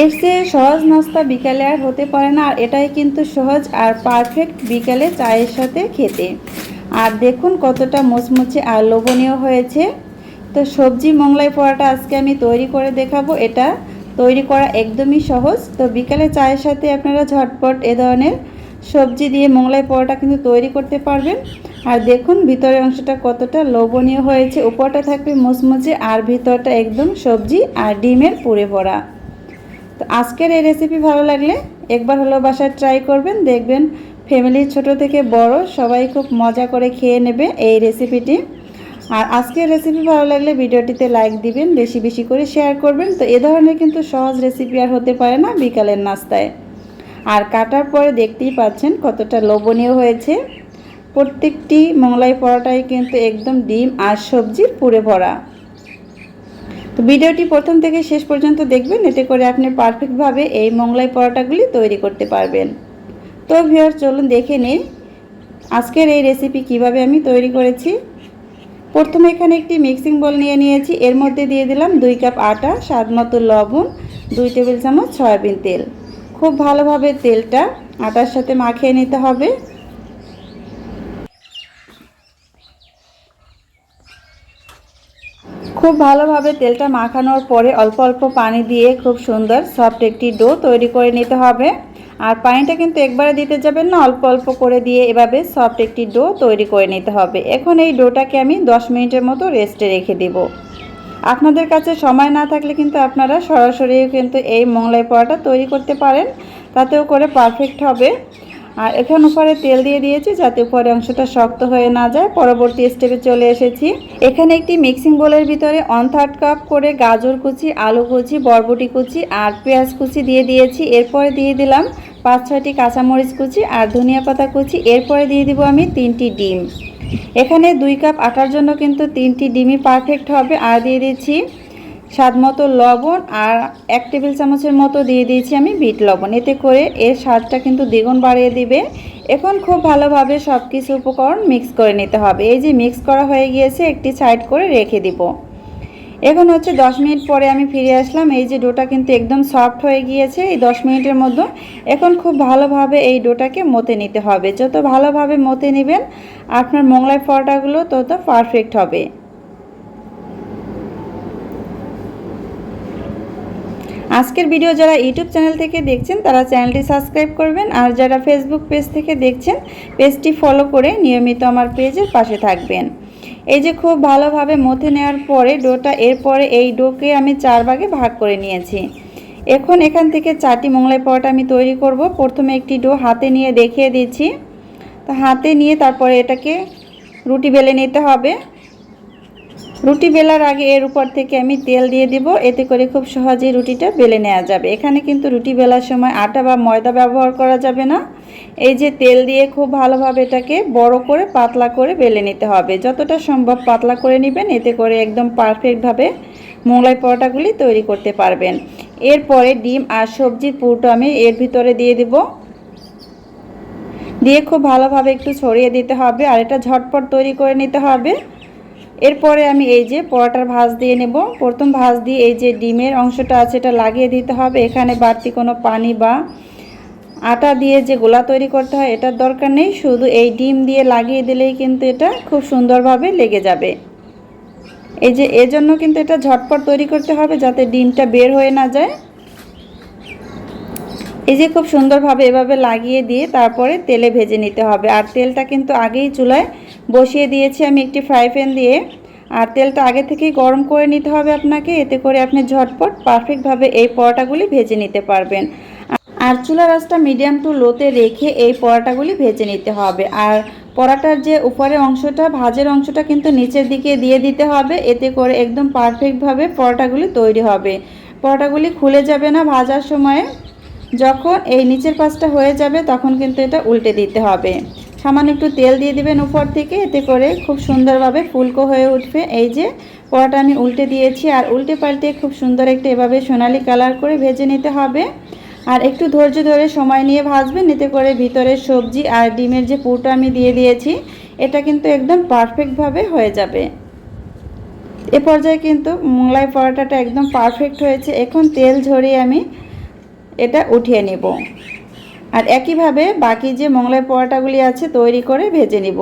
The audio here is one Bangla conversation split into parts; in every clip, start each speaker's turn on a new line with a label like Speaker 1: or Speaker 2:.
Speaker 1: এর চেয়ে সহজ নাস্তা বিকালে আর হতে পারে না, আর এটাই কিন্তু সহজ আর পারফেক্ট বিকালে চায়ের সাথে খেতে। আর দেখুন কতটা মুচমুচে আর লোভনীয় হয়েছে। তো সবজি মোংলাই পরোটা আজকে আমি তৈরি করে দেখাবো। এটা তৈরি করা একদমই সহজ। তো বিকালে চায়ের সাথে আপনারা ঝটপট এ ধরনের সবজি দিয়ে মোংলাই পরোটা কিন্তু তৈরি করতে পারবেন। আর দেখুন ভিতরের অংশটা কতটা লোভনীয় হয়েছে। উপরটা থাকবে মুচমুচে আর ভিতরটা একদম সবজি আর ডিমের পুরে ভরা। তো আজকের এই রেসিপি ভালো লাগলে একবার হলো বাসায় ট্রাই করবেন। দেখবেন ফ্যামিলির ছোট থেকে বড়, সবাই খুব মজা করে খেয়ে নেবে এই রেসিপিটি আর আজকের রেসিপি ভালো লাগলে ভিডিওটিতে লাইক দিবেন, বেশি বেশি করে শেয়ার করবেন। তো এ ধরনের কিন্তু সহজ রেসিপি আর হতে পারে না বিকালের নাস্তায়। আর কাটার পরে দেখতেই পাচ্ছেন কতটা লোভনীয় হয়েছে। প্রত্যেকটি মোংলাই পরোটাই কিন্তু একদম ডিম আর সবজির পুরে ভরা। তো ভিডিওটি প্রথম থেকে শেষ পর্যন্ত দেখবেন, এতে করে আপনি পারফেক্টভাবে এই মোংলাই পরোটাগুলি তৈরি করতে পারবেন। তো ভিউয়ার চলুন দেখে নিই আজকের এই রেসিপি কীভাবে আমি তৈরি করেছি। প্রথমে এখানে একটি মিক্সিং বল নিয়ে নিয়েছি। এর মধ্যে দিয়ে দিলাম দুই কাপ আটা স্বাদ মতো লবণ, দুই টেবিল চামচ সয়াবিন তেল। খুব ভালোভাবে তেলটা আটার সাথে মাখিয়ে নিতে হবে। খুব ভালোভাবে তেলটা মাখানোর পরে অল্প অল্প পানি দিয়ে খুব সুন্দর সফট একটি ডো তৈরি করে নিতে হবে। আর পানিটা কিন্তু একবারে দিতে যাবেন না, অল্প অল্প করে দিয়ে এভাবে সফট একটি ডো তৈরি করে নিতে হবে। এখন এই ডোটাকে আমি 10 মিনিটের মতো রেস্টে রেখে দেব। আপনাদের কাছে সময় না থাকলে কিন্তু আপনারা সরাসরিও কিন্তু এই মোংলাই পরোটা তৈরি করতে পারেন। তাতেও করে পারফেক্ট হবে। আর এখানে উপরে তেল দিয়ে দিয়েছি যাতে উপরে অংশটা শক্ত হয়ে না যায়। পরবর্তী স্টেপে চলে এসেছি। এখানে একটি মিক্সিং বোলের ভিতরে ওয়ান থার্ড কাপ করে গাজর কুচি, আলু কুচি, বরবটি কুচি আর পেঁয়াজ কুচি দিয়ে দিয়েছি। এরপরে দিয়ে দিলাম পাঁচ ছয়টি কাঁচামরিচ কুচি আর ধনিয়া পাতা কুচি। এরপরে দিয়ে দিব আমি তিনটি ডিম। এখানে দুই কাপ আটার জন্য কিন্তু তিনটি ডিমই পারফেক্ট হবে। আর দিয়ে দিচ্ছি স্বাদ মতো লবণ আর এক টেবিল চামচের মতো দিয়ে দিয়েছি আমি বিট লবণ। এতে করে এর স্বাদটা কিন্তু দ্বিগুণ বাড়িয়ে দিবে। এখন খুব ভালোভাবে সব কিছু উপকরণ মিক্স করে নিতে হবে। এই যে মিক্স করা হয়ে গিয়েছে, একটি সাইড করে রেখে দিব। এখন হচ্ছে 10 মিনিট পরে আমি ফিরে আসলাম। এই যে ডোটা কিন্তু একদম সফট হয়ে গিয়েছে এই 10 মিনিটের মধ্যে। এখন খুব ভালোভাবে এই ডোটাকে মতে নিতে হবে। যত ভালোভাবে মতে নেবেন, আপনার মোংলাই পরোটাগুলো তত পারফেক্ট হবে। আজকের ভিডিও যারা ইউটিউব চ্যানেল থেকে দেখছেন, তারা চ্যানেলটি সাবস্ক্রাইব করবেন। আর যারা ফেসবুক পেজ থেকে দেখছেন পেজটি ফলো করে নিয়মিত আমার পেজের পাশে থাকবেন। এই যে খুব ভালোভাবে মথে নেওয়ার পরে ডোটা, এরপরে এই ডোকে আমি চার ভাগে ভাগ করে নিয়েছি। এখন এখান থেকে চারটি মোংলাই পরোটা আমি তৈরি করব। প্রথমে একটি ডো হাতে নিয়ে দেখিয়ে দিচ্ছি। তো হাতে নিয়ে তারপরে এটাকে রুটি বেলে নিতে হবে। রুটি বেলার আগে এর উপর থেকে আমি তেল দিয়ে দিব। এতে করে খুব সহজেই রুটিটা বেলে নেওয়া যাবে। এখানে কিন্তু রুটি বেলার সময় আটা বা ময়দা ব্যবহার করা যাবে না। এই যে তেল দিয়ে খুব ভালোভাবে এটাকে বড় করে পাতলা করে বেলে নিতে হবে। যতটা সম্ভব পাতলা করে নেবেন। এতে করে একদম পারফেক্টভাবে মোগলাই পরোটাগুলি তৈরি করতে পারবেন। এরপরে ডিম আর সবজির পুরোটা আমি এর ভিতরে দিয়ে দিব। দিয়ে খুব ভালোভাবে একটু ছড়িয়ে দিতে হবে আর এটা ঝটপট তৈরি করে নিতে হবে। এরপরে আমি এই যে পরোটার ভাজ দিয়ে নেব। প্রথম ভাজ দিয়ে এই যে ডিমের অংশটা আছে, এটা লাগিয়ে দিতে হবে। এখানে বাড়তি কোনো পানি বা আটা দিয়ে যে গোলা তৈরি করতে হয়, এটার দরকার নেই। শুধু এই ডিম দিয়ে লাগিয়ে দিলেই কিন্তু এটা খুব সুন্দরভাবে লেগে যাবে। এই যে, এজন্য কিন্তু এটা ঝটপট তৈরি করতে হবে যাতে ডিমটা বের হয়ে না যায়। এই যে খুব সুন্দরভাবে এভাবে লাগিয়ে দিয়ে তারপরে তেলে ভেজে নিতে হবে। আর তেলটা কিন্তু আগেই চুলায় বসিয়ে দিয়েছি আমি একটি ফ্রাই প্যান দিয়ে। আর তেলটা আগে থেকেই গরম করে নিতে হবে আপনাকে, এতে করে আপনি ঝটপট পারফেক্টভাবে এই পরোটাগুলি ভেজে নিতে পারবেন। আর চুলা আঁচটা মিডিয়াম টু লোতে রেখে এই পরোটাগুলি ভেজে নিতে হবে। আর পরোটার যে উপরের অংশটা, ভাজের অংশটা কিন্তু নিচের দিকে দিয়ে দিতে হবে, এতে করে একদম পারফেক্টভাবে পরোটাগুলি তৈরি হবে। পরোটাগুলি খুলে যাবে না ভাজার সময়ে। যখন এই নিচের পাশটা হয়ে যাবে, তখন কিন্তু এটা উল্টে দিতে হবে। সামান্য একটু তেল দিয়ে দিবেন উপর থেকে, এতে করে খুব সুন্দরভাবে ফুলকো হয়ে উঠবে। এই যে পরোটা আমি উল্টে দিয়েছি, আর উল্টে পাল্টে খুব সুন্দর একটা এভাবে সোনালি কালার করে ভেজে নিতে হবে। আর একটু ধৈর্য ধরে সময় নিয়ে ভাজবেন, এতে করে ভিতরে সবজি আর ডিমের যে পুরটা আমি দিয়ে দিয়েছি, এটা কিন্তু একদম পারফেক্টভাবে হয়ে যাবে। এ পর্যায়ে কিন্তু মোংলাই পরোটাটা একদম পারফেক্ট হয়েছে। এখন তেল ঝরিয়ে আমি এটা উঠিয়ে নেব। আর একইভাবে বাকি যে মোগলাই পরোটাগুলি আছে তৈরি করে ভেজে নিব।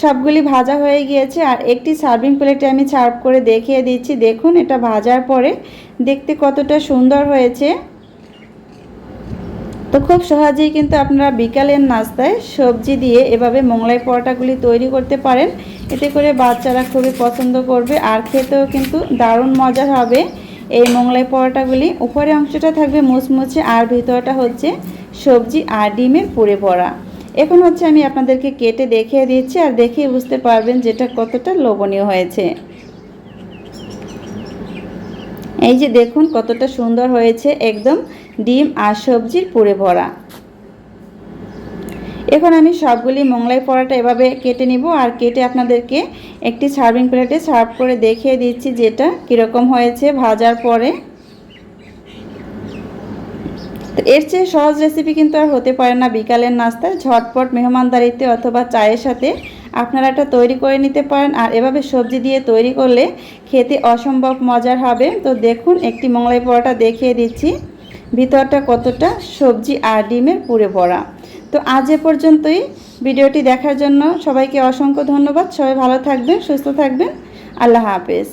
Speaker 1: সবগুলি ভাজা হয়ে গিয়েছে আর একটি সার্ভিং প্লেটে আমি সার্ভ করে দেখিয়ে দিচ্ছি। দেখুন, এটা ভাজার পরে দেখতে কতটা সুন্দর হয়েছে। তো খুব সহজেই কিন্তু আপনারা বিকালের নাস্তায় সবজি দিয়ে এভাবে মোগলাই পরোটাগুলি তৈরি করতে পারেন। এতে করে বাচ্চারা খুবই পছন্দ করবে আর খেতেও কিন্তু দারুণ মজার হবে। এই মোংলাই পরোটাগুলি উপরে অংশটা থাকবে মুচমুচে আর ভিতরটা হচ্ছে সবজি আর ডিমের পুড়ে পড়া এখন হচ্ছে আমি আপনাদেরকে কেটে দেখিয়ে দিচ্ছি আর দেখেই বুঝতে পারবেন যেটা কতটা লোভনীয় হয়েছে। এই যে দেখুন কতটা সুন্দর হয়েছে একদম ডিম আর সবজির পুড়ে ভরা। এখন আমি সবগুলি মোংলাই পরাটা এভাবে কেটে নিব আর কেটে আপনাদেরকে একটি সার্ভিং প্লেটে সার্ভ করে দেখিয়ে দিচ্ছি যেটা কীরকম হয়েছে ভাজার পরে। তো এর চেয়ে সহজ রেসিপি কিন্তু আর হতে পারে না বিকালের নাস্তায়। ঝটপট মেহমানদারিতে অথবা চায়ের সাথে আপনারা এটা তৈরি করে নিতে পারেন আর এভাবে সবজি দিয়ে তৈরি করলে খেতে অসম্ভব মজার হবে। তো দেখুন, একটি মোংলাই পরোটা দেখিয়ে দিচ্ছি। ভিতরটা কতটা সবজি আর ডিমের পুরে ভরা। তো আজ এ পর্যন্তই। ভিডিওটি দেখার জন্য সবাইকে অসংখ্য ধন্যবাদ। সবাই ভালো থাকবেন, সুস্থ থাকবেন। আল্লাহ হাফেজ।